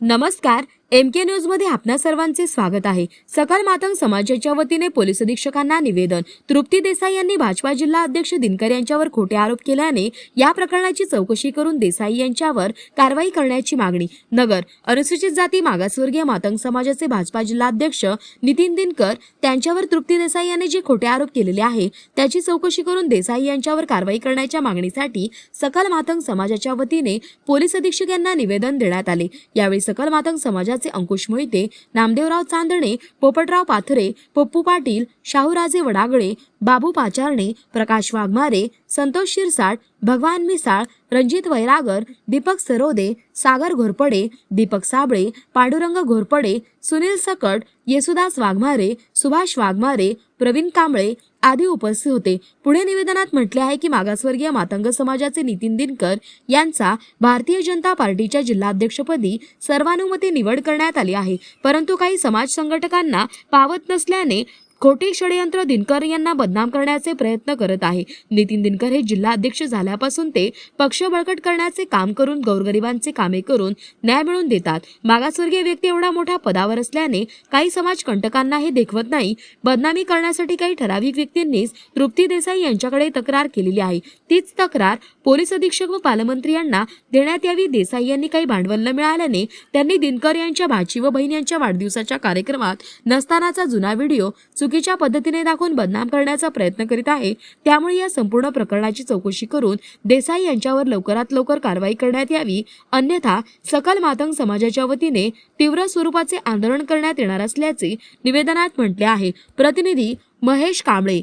नमस्कार एम के न्यूजमध्ये आपणा सर्वांचे स्वागत आहे. सकाळ मातंग समाजाच्या वतीने पोलीस अधीक्षकांना निवेदन. तृप्ती देसाई यांनी भाजपा जिल्हा अध्यक्ष दिनकर यांच्यावर खोटे आरोप केल्याने या प्रकरणाची चौकशी करून देसाई यांच्यावर कारवाई करण्याची मागणी. नगर अनुसूचित जाती मागासवर्गीय मातंग समाजाचे भाजपा जिल्हा अध्यक्ष नितीन दिनकर त्यांच्यावर तृप्ती देसाई यांनी जे खोटे आरोप केलेले आहे त्याची चौकशी करून देसाई यांच्यावर कारवाई करण्याच्या मागणीसाठी सकल मातंग समाजाच्या वतीने पोलीस अधीक्षक यांना निवेदन देण्यात आले. यावेळी सकल मातंग समाजाचे अंकुश मोहिते नामदेवराव चांदणे पोपटराव पाथरे पप्पू पाटील शाहूराजे वडागळे बाबू पाचारणे प्रकाश वाघमारे संतोष शिरसाट भगवान मिसाळ रणजित वैरागर दीपक सरोदे सागर घोरपडे दीपक साबळे पांडुरंग घोरपडे सुनील सकट येसुदास वाघमारे सुभाष वाघमारे प्रवीण कांबळे आदी उपस्थित होते. पुढे निवेदनात म्हटले आहे की मागासवर्गीय मातंग समाजाचे नितीन दिनकर यांचा भारतीय जनता पार्टीच्या जिल्हाध्यक्षपदी सर्वानुमते निवड करण्यात आली आहे. परंतु काही समाज संघटकांना पावत नसल्याने खोटे षडयंत्र दिनकर यांना बदनाम करण्याचे प्रयत्न करत आहे. नितीन दिनकर हे जिल्हा अध्यक्ष झाल्यापासून ते पक्ष बळकट करण्याचे काम करून गौरगरिबांचे कामे करून न्याय मिळवून देतात. मागासवर्गीय व्यक्ती एवढा मोठा पदावर असल्याने काही समाज कंटकांना हे देखवत नाही. बदनामी करण्यासाठी काही ठराविक व्यक्तींनीच तृप्ती देसाई यांच्याकडे तक्रार केलेली आहे. तीच तक्रार पोलीस अधीक्षक व पालमंत्री यांना देण्यात यावी देसाई यांनी काही भांडवल न मिळाल्याने त्यांनी दिनकर यांच्या भाची व बहीण यांच्या वाढदिवसाच्या कार्यक्रमात नसतानाचा जुना व्हिडिओ चुकीच्या पद्धतीने दाखवून बदनाम करण्याचा प्रयत्न करीत आहे त्यामुळे या संपूर्ण प्रकरणाची चौकशी करून देसाई यांच्यावर लवकरात लवकर कारवाई करण्यात यावी अन्यथा सकल मातंग समाजाच्या वतीने तीव्र स्वरूपाचे आंदोलन करण्यात येणार असल्याचे निवेदनात म्हटले आहे. प्रतिनिधी महेश कांबळे.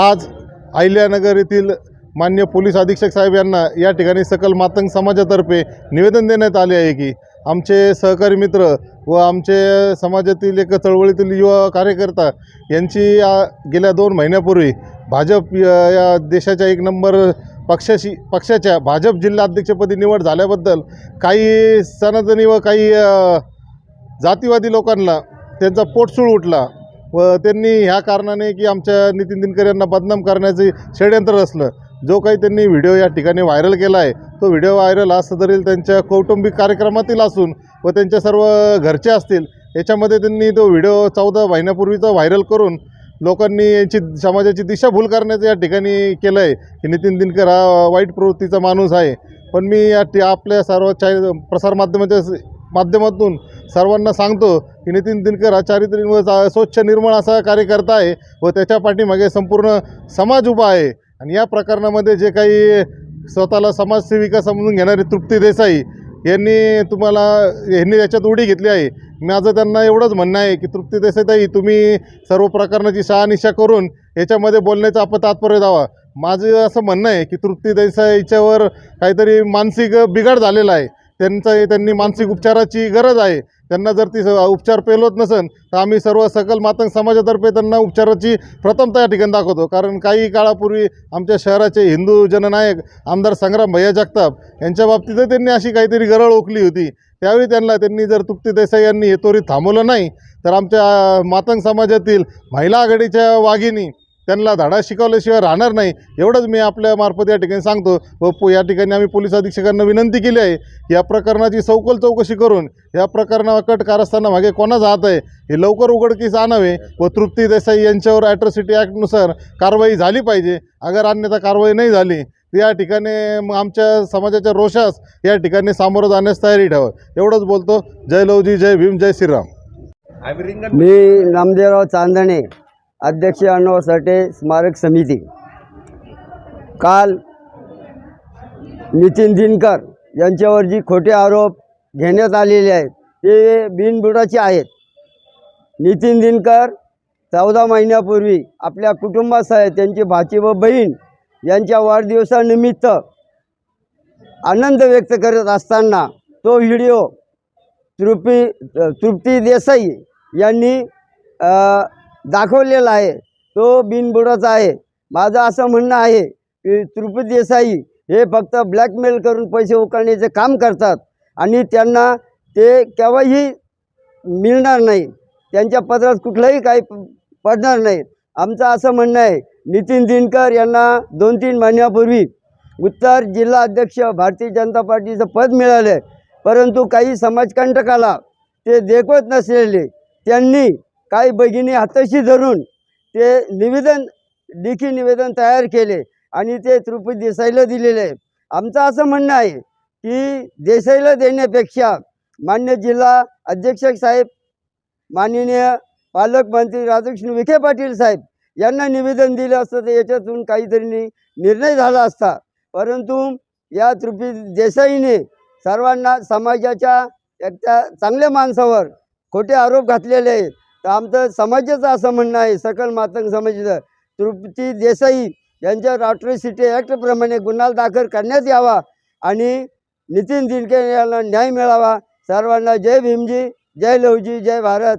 आज अहिल्यानगर येथील मान्य पोलीस अधीक्षक साहेब यांना या ठिकाणी सकल मातंग समाजातर्फे निवेदन देण्यात आले आहे की आमचे सहकारी मित्र व आमचे समाजातील एक चळवळीतील युवा कार्यकर्ता यांची गेल्या दोन महिन्यापूर्वी भाजप या देशाच्या एक नंबर पक्षाशी पक्षाच्या भाजप जिल्हा अध्यक्षपदी निवड झाल्याबद्दल काही सनातनी व काही जातीवादी लोकांना त्यांचा पोटसूळ उठला व त्यांनी ह्या कारणाने की आमच्या नितीन दिनकर यांना बदनाम करण्याचे षडयंत्र असलं जो काही त्यांनी व्हिडिओ या ठिकाणी व्हायरल केला आहे तो व्हिडिओ व्हायरल असं तरी त्यांच्या कौटुंबिक कार्यक्रमातील असून व त्यांच्या सर्व घरचे असतील याच्यामध्ये त्यांनी तो व्हिडिओ चौदा महिन्यापूर्वीचा व्हायरल करून लोकांनी यांची समाजाची दिशाभूल करण्याचं या ठिकाणी केलं आहे की नितीन दिनकर हा वाईट प्रवृत्तीचा माणूस आहे. पण मी या टी आपल्या सर्व चाय प्रसारमाध्यमाच्या माध्यमातून सर्वांना सांगतो की नितीन दिनकर हा चारित्र्य व स्वच्छ निर्मळ असा कार्यकर्ता आहे व त्याच्या पाठीमागे संपूर्ण समाज उभा आहे. आणि या प्रकरणामध्ये जे काही स्वतःला समाजसेविका समजून घेणारी तृप्ती देसाई यांनी तुम्हाला यांनी याच्यात उडी घेतली आहे. माझं त्यांना एवढंच म्हणणं आहे की तृप्ती देसाईताई तुम्ही सर्व प्रकरणाची शहानिशा करून याच्यामध्ये बोलण्याचं आपण तात्पर्य द्यावा. माझं असं म्हणणं आहे की तृप्ती देसाईच्यावर काहीतरी मानसिक बिघाड झालेला आहे. त्यांचा त्यांनी मानसिक उपचाराची गरज आहे. त्यांना जर ती स- उपचार पेलवत नसेल तर आम्ही सर्व सकल मातंग समाजातर्फे त्यांना उपचाराची प्रथमता या ठिकाणी दाखवतो. कारण काही काळापूर्वी आमच्या शहराचे हिंदू जननायक आमदार संग्राम भैया जगताप यांच्या बाबतीतही त्यांनी अशी काहीतरी गरळ ओकली होती. त्यावेळी त्यांना त्यांनी जर तृप्ती देसाई यांनी हे त्वरित थांबवलं नाही तर आमच्या मातंग समाजातील महिला आघाडीच्या वाघिणी त्यांना धडा शिकवल्याशिवाय राहणार नाही. एवढंच मी आपल्या मार्फत या ठिकाणी सांगतो. व पो या ठिकाणी आम्ही पोलीस अधीक्षकांना विनंती केली आहे या प्रकरणाची सौकल चौकशी करून या प्रकरणाकट कारस्थाना मागे कोणाचा हात आहे हे लवकर उघडकीस आणावे व तृप्ती देसाई यांच्यावर ॲट्रॉसिटी ॲक्टनुसार कारवाई झाली पाहिजे. अगर अन्यथा कारवाई नाही झाली या ठिकाणी मग आमच्या समाजाच्या रोषास या ठिकाणी सामोरं जाण्यास तयारी ठेवा. एवढंच बोलतो. जय लवजी जय भीम जय श्रीराम. मी नामदेवराव चांदणे अध्यक्ष अण्णाव साठे स्मारक समिती. काल नितीन दिनकर यांच्यावर जी खोटे आरोप घेण्यात आलेले आहेत ते बिनबुडाचे आहेत. नितीन दिनकर चौदा महिन्यापूर्वी आपल्या कुटुंबासह त्यांची भाची व बहीण यांच्या वाढदिवसानिमित्त आनंद व्यक्त करत असताना तो व्हिडिओ तृप्ती तृप्ती देसाई यांनी दाखवलेला आहे. तो बिनबुडाचा आहे. माझं असं म्हणणं आहे की तृप्ती देसाई हे फक्त ब्लॅकमेल करून पैसे उकळण्याचे काम करतात आणि त्यांना ते केव्हाही मिळणार नाही. त्यांच्या पत्रात कुठलंही काही पडणार नाही. आमचं असं म्हणणं आहे. नितीन दिनकर यांना दोन तीन महिन्यापूर्वी उत्तर जिल्हा अध्यक्ष भारतीय जनता पार्टीचं पद मिळालं. परंतु काही समाजकंटकाला ते देखवत नसलेले त्यांनी काही भगिनी हाताशी धरून ते निवेदन लेखी निवेदन तयार केले आणि ते त्रुपी देसाईला दिलेले आहे आमचं असं म्हणणं आहे की देसाईला देण्यापेक्षा मान्य जिल्हा अध्यक्ष साहेब माननीय पालकमंत्री राधाकृष्ण विखे पाटील साहेब यांना निवेदन दिलं असतं. तर याच्यातून काहीतरी निर्णय झाला असता. परंतु या त्रुपी देसाईने सर्वांना समाजाच्या एक त्या चांगल्या माणसावर खोटे आरोप घातलेले आहेत. तर आमचं समाजाचं असं म्हणणं आहे सकल मातंग समाजाचं. तृप्ती देसाई यांच्यावर सिटी ॲक्टप्रमाणे गुन्हा दाखल करण्यात यावा आणि नितीन दिनके यांना न्याय मिळावा. सर्वांना जय भीमजी जय लवजी जय भारत.